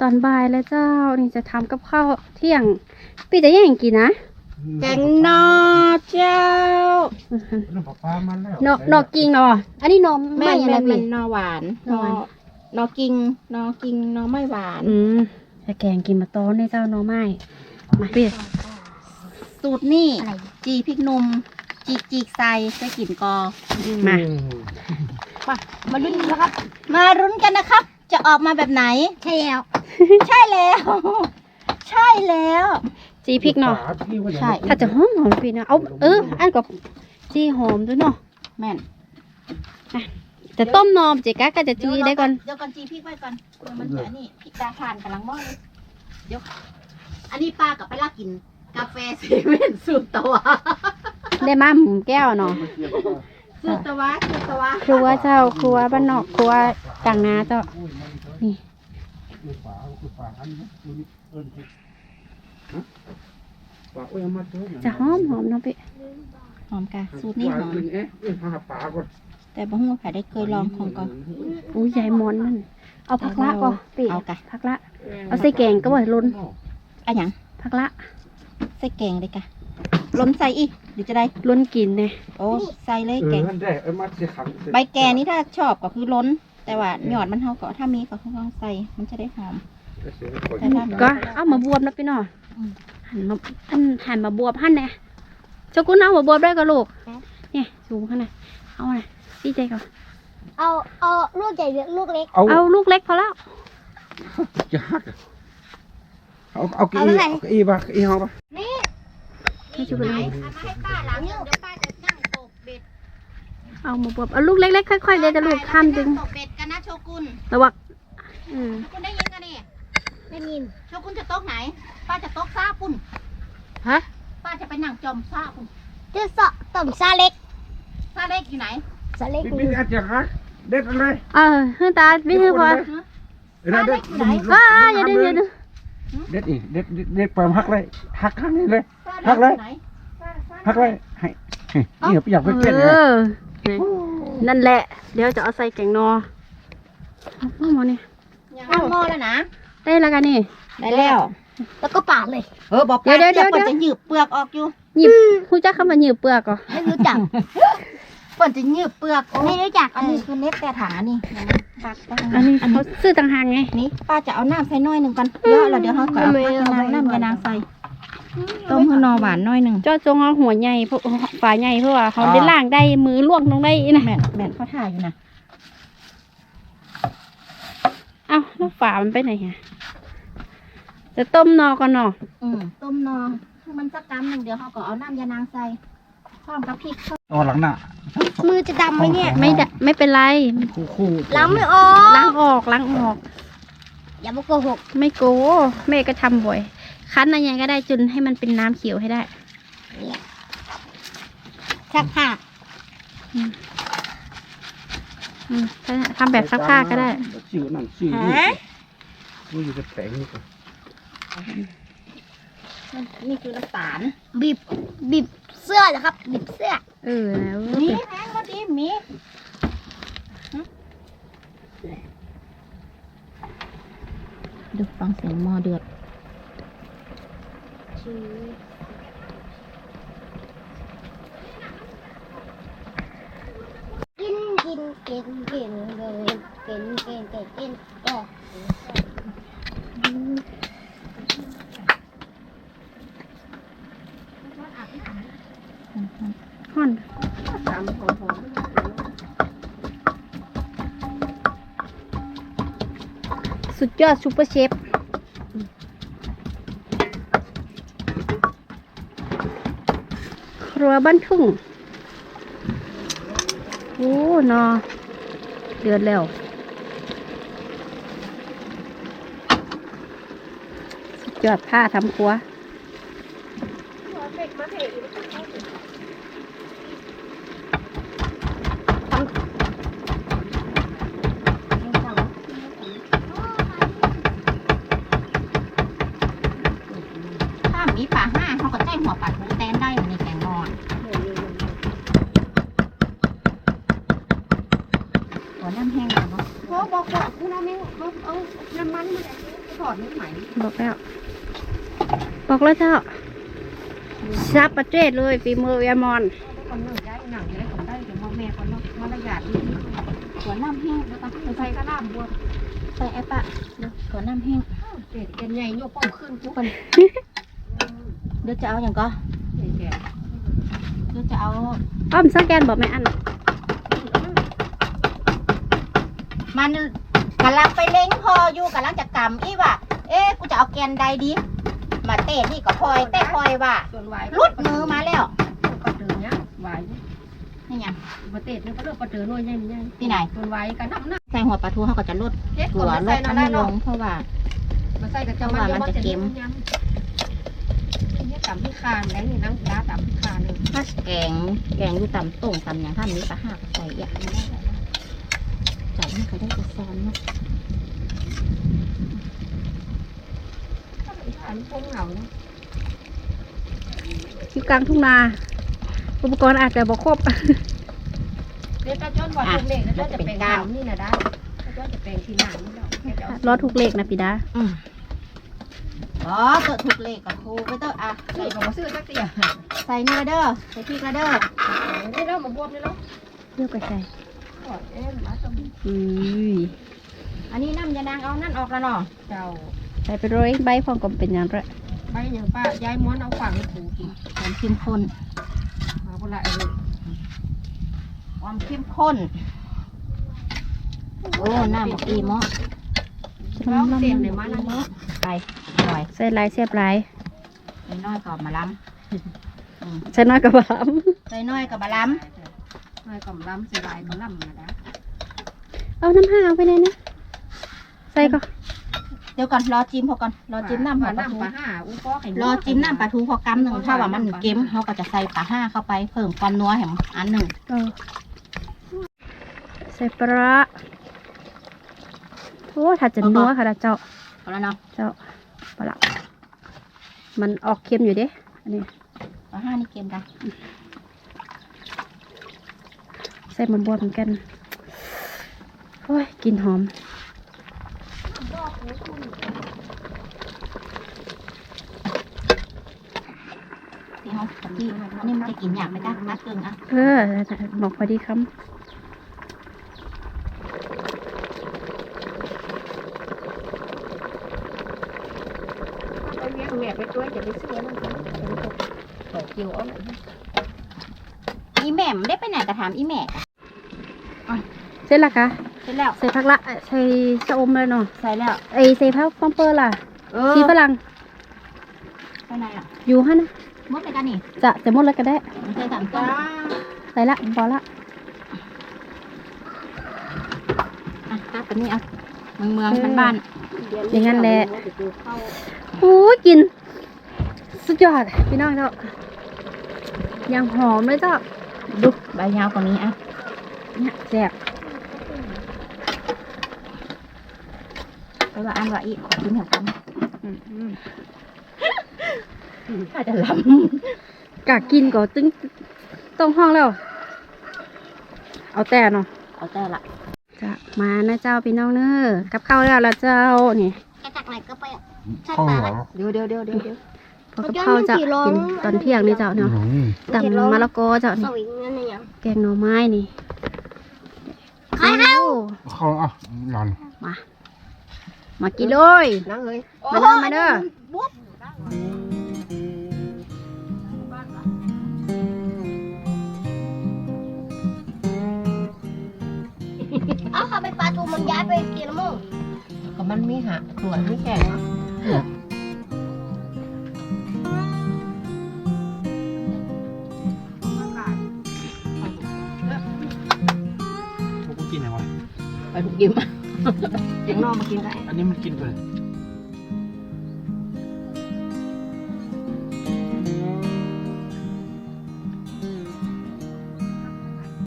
ตอนบ่ายแล้วเจ้านี่จะทำกับข้าวเที่ยง พี่จะแย่งกินนะแกงนอเจ้าอื้อหือน้ำปลาปลามันแล้วนอกนอกกิงเนาะอันนี้นมแม่ไม่นอะไรแม่นพี่มันนอหวานนอหวาน นอกิงนอกิงนอไม่หวาน อืมจะแกงกินมาต้อนในเจ้าหน้อไม้มาพี่สูตรนี่จีพริกหนุ่มจีกจีกใส่ใส่กลิ่นกอ มา มาลุ้นกันนะครับ มารุ้นกันนะครับ จะออกมาแบบไหน ใช่แล้ว ใช่แล้ว ใช่แล้ว จีพริกเนาะใช่ถ้าจะหอมหอมพี่นะเอาเอออันกับจีหอมด้วยเนาะแม่นจะต้มนอมเจ๊กะก็จะจีได้ก่อนเดี๋ยวก่อนจีพริกไว้ก่อนเดี๋ยวมันจะนี่พริกตาทานกำลังหม้อเลยเดี๋ยวอันนี้ป้ากับไปลากกิน กาแฟเซเว่นสูตรตะวะได้มาหมุมแก้วเนาะสูตรตะวะสูตรตะวะครัวเจ้าครัวบ้านนอกครัวกลางนาเจ้านี่ จะหอมหอมเนาะพี่หอมกะสูตรนี้หอมเอ๊ะเอ๊ะหาปลาก่อนแต่บ่ฮู้ว่าใครได้เคยลองของก่อนอุ้ยใหญ่มอนนั่นเอาผักละก่อนพี่เอากะผักละ เอาใส่แกงก็บ่ให้ล้นอะหยังผักละ ใส่แกงเลยกะล้นใส่อีกเดี๋ยวจะได้ล้นกินเนี่ยโอ้ใส่เลยเอแกองนั่นได้เอ้มาสิขังใบแกนี่ถ้าชอบก็คือล้น แต่ว่าหยอดมันเท่าก็ถ้ามีก็ต้องใส่ มันจะได้หอม แต่ถ้าก็เอามาบวบนะพี่น้องอืมหันมาหันหันมาบวบหั่นแหน่เจ้ากุนเอามาบวบได้ก็ลูกเนี่ยสูงขนาดเอาไงดีใจก่อนเอาเอาลูกใหญ่หรือลูกเล็ก เอาเอาลูกเล็กพอแล้วจะหักเอาเอาเก้าอี้เอาเก้าอี้ป่ะเก้าอี้ห้องป่ะให้ชูกันเลยเอามาให้ป้าหลังเดี๋ยวป้าจะนั่งตกเบ็ด เอามาบวบเอาลูกเล็กๆค่อยๆเดี๋ยวจะลูกข้ามดึงตกเบ็ดกันนะโชกุนระวังอืมโชกุนได้ยินกันนี่ไม่ยินโชกุนจะตกไหน ป้าจะตกซ่าปุ่นฮะป้าจะไปนั่งจอมซ่าปุ่นจะเสาะต่อมซาเล็กซ่าเล็กอยู่ไหนซาเล็กพี่พี่อาจจะหักเด็ดอะไรเออเฮ้ยตาวิ่งให้พอซ่าเล็กอยู่ไหนอ้าอย่าดึงอย่าดึงเด็ดอีกเด็ดเด็ดเด็ดปามหักเลยหักข้างนี้เลยซ่าหักเลยอยู่ไหนหักเลยให้นี่พี่อยากไปเอเก็ต เลยอนั่นแหละ เดี๋ยวจะเอาใส่แกงนอเอาหมอนี่ตั้งหม้อแล้วนะได้แล้วกันนี่ ได้แล้ว แล้วก็ปาดเลย เออบอกเดี๋ยวเดี๋ยวเดี๋ยวเปิดจะหยืบเปลือกออกอยู่หยิบคุณจักคำว่าหยิบเปลือกก่อนไม่รู้จักเปิดจะหยืบเปลือกไม่รู้จักอันนี้คือเน็ตแต่ถานี่ตักไปทางอันนี้นี้เขาซื้อต่างหากไงนี่ป้าจะเอาน้ำใส่น้อยหนึ่งก่อนเยอะแล้วเดี๋ยวเขาก็เอาผักยานางน้ำยานางใส่ ต้มให้นอหวานน้อยหนึ่งเจ้าจงเอาหัวใหญ่เพราะฝาใหญ่เพราะว่าเขาได้ล่างได้มือล่วงลงได้นะแม่นแม่นเขาถ่ายอยู่นะเอ้าแล้วฝามันไปไหนฮะจะต้มนอก่อนเนาะอืมต้มนอให้มันสักกำหนึ่งเดี๋ยวเขาก็เอาน้ำยานางใส่พร้อมกับพริกอ๋อหลังหน้ามือจะดำไหมเนี่ยไม่ดะไม่เป็นไรคู่คู่ล้างไม่ออล้ากงออกล้างออก อย่ามาโกหก ไม่โก แม่ก็ทำบ่อย คั้นอะไรก็ได้จนให้มันเป็นน้ำเขียวให้ได้ชักผ้าอืมถ้าทำแบบซักผ้าก็ได้สิวนั่นสิวนี่กูอยู่กับแสงนี่ก่อนนี่คือน้ำตาลบีบบีบเสื้อเหรอครับบีบเสื้อ เออแล้วนี่แพงก็ดีมีดูฟังเสียงหม้อเดือด กินกินกินกินเลยกินกินกินกินแกห่อนสุดยอดซูเปอร์เชฟค รัวบ้านทุ่ง โอ้นอเดือดแล้วสุดยอดผ้าทำครัวถ้ามีป่าห้าเขาก็ใจหัวปัดหูแตนได้ในแกงนอนขอน้ำแห้งก่อนเนาะ เขาบอกว่าคุณเอาไม่เอาเอาน้ำมันมาถอดนิดไหมบอกแล้ว บอกแล้วเจ้าซับประเจดเลยฝีมือแอมอนคนหนึ่งย้ายหนังย้ายของได้เดี๋ยวมองแม่คนเนาะมารยาทนี่หัวน้ำแห้งแล้วก็ใส่กระลำบวมใส่แอปอะเดี๋ยวหัวน้ำแห้งเด็ดกันใหญ่โยกป้องขึ้นทุกคนเดี๋ยวจะเอาอย่างก็เด็ดเดี๋ยวจะเอาอ้อมสแกนบอกไม่อันมัน กำลังไปเล้งพออยู่กำลังจะกำอีว่ะเอ๊ะกูจะเอาแกนใดดี มาเตะนี่ก็พลอยเตะพลอยว่ะส่วนวายรุดมือมาแล้วปลาเตือเนี่ยวายนี่ยังประเทศนี่ก็เลือกปลาเตือน้อยใหญ่ใหญ่ที่ไหนส่วนวายกันน้ำหนักใส่หัวปลาทูเขาก็จะลดเฮ็ดหัก่อวนลใส่ดนาอันได้นี้ลเนาะงเพราะว่ามาใส่กับเจ้ามันเดี๋ยวมันจะยำนี่ต่ำพิคานแล้วนี่นั่งร้าต่ำพิคานเลยถ้าแกงแกงอยู่ตำต่งตำอย่างท่านนี้ปลาห้าก็ใส่เยอะไม่ได้ใส่ไม่เคยได้จะซ้อนเนาะพิคานพงเหงาเนาะอยู่กลางทุ่งนา อุปกรณ์อาจจะบอกครบเดี๋ยวจะจนวันเล็กแล้วจะเป็นขาวนี่นะได้ก็จะเป็นทีหลังนี่เนาะรอทุกเลขนะปีดาอืมอ๋อเตอะถูกเลขกับครูไปเตอะอะใส่ใส่กับมาซื้อสักเตียใส่เนื้อเด้อใส่พริกกระเด้อนี่เรามาบวมนี่เนาะเลือกไปใส่ เอ๊ะมาตรงอืยอันนี้น้ำยานางเอานั่นออกแล้วเนาะเจ้าใส่ไปโรยใบพร้อมกับเป็นอย่างไรใบอย่างป้าย้ายม้อนเอาฝังในถูกินความเข้มข้นมาพละเออความเข้มข้น โอ้น้ำบอกอีหมอเราเต็มเลยมาแล้วเนาะไปหน่อยใส่ลายเสียบลายใส่น้อยกับมะล้ใส่น้อยกับบามำใส่น้อยกับบะล้ ไม่กำลังสิบายกำลังมาแล้วเอาน้ำห้าเอาไปไหนนะ ใส่ก็ำเดี๋ยวก่อนรอจิ้มพอก่อนรอจิ้มน้ำปลาทูปลาห้าอุ้งก็ไข่รอจิ้มน้ำปลาทูพอกำหนึ่งถ้าว่ามันเค็มเขาก็จะใส่ปลาห้าเข้าไปเพิ่มความนัวแหมอันหนึ่งเออใส่ปลาโอ้ถ้าจะนัวค่ะนะเจ้าเอาแล้วเนาะเจ้าปลามันออกเค็มอยู่เด้อันนี้ปลาห้านี่เค็มกัน ใส่มันบวมเหมือนกันโอ้ยกลินหอมที่เขาตะกี้อันนี้มันจะกินอย่างไม่ได้มัดเกินอะเออบอกพอดีคเอาเงี้ยแม่ไปช่วยจะไปซื้อนั่นขอเกี่ยวเอาหน่อยอีแหม่มได้ไปไหนกระถามอีแหม่กะำ เสร็จและคะเสร็จแล้ว ใส่ผักละเอ่อใส่ชะอมเลยเนาะใส่แล้ว ไอใส่ผักฟอมเปอร์ล่ะเออชีฝรั่งไปไหนอะอยู่ฮะนะมดไปกันนี่จะจะหมดแล้วก็ได้ไม่ใช่สามต้จ้านใส่ละพอละอะตัดกันนี่เอาเมืองเมืองบ้านบ้านอย่างนั้นแหละโอ้ยกิน สุดยอดพี่น้องเจ้ายังหอมเลยเจ้า ๆดูใบยาวกว่านี้อะเนี่ยแซ่บ ไปว่าอันว่าอีขอกินเหมือนกันอืมอืมถ้าจะล้กะกินก็ตึงต้องห้องแล้ว เอาแต่เนาะำเอาแต่ละจะมานะเจ้าพี่น้องเนอะกับข้าวแล้วละเจ้านี่แกจากไหนก็ไปอะใช่ข้าวปลาหลังเดี๋ยวเดี๋ยวเดี๋ยวเดี๋ยวเดี๋ยวพอกับข้าวจะกินตอนเที่ยงนี่เจ้าเนาะตำมะละกอเจ้าสนี่วิงนั่นเองแกงหน่อไม้นี่ใครเอาโอ้ข้าวอะหลานมา มากินเลยนั่งเลยมาเด้อมาเด้อเอาเขาไปปลาทูมันย้ายไปกินแล้วมั้งก็มันมีหะส่วนไม่แข็งพวกกูกินอะไรวะไปถูกยิ้ม ยังนอกมากินได้ อันนี้มันกินไปเลย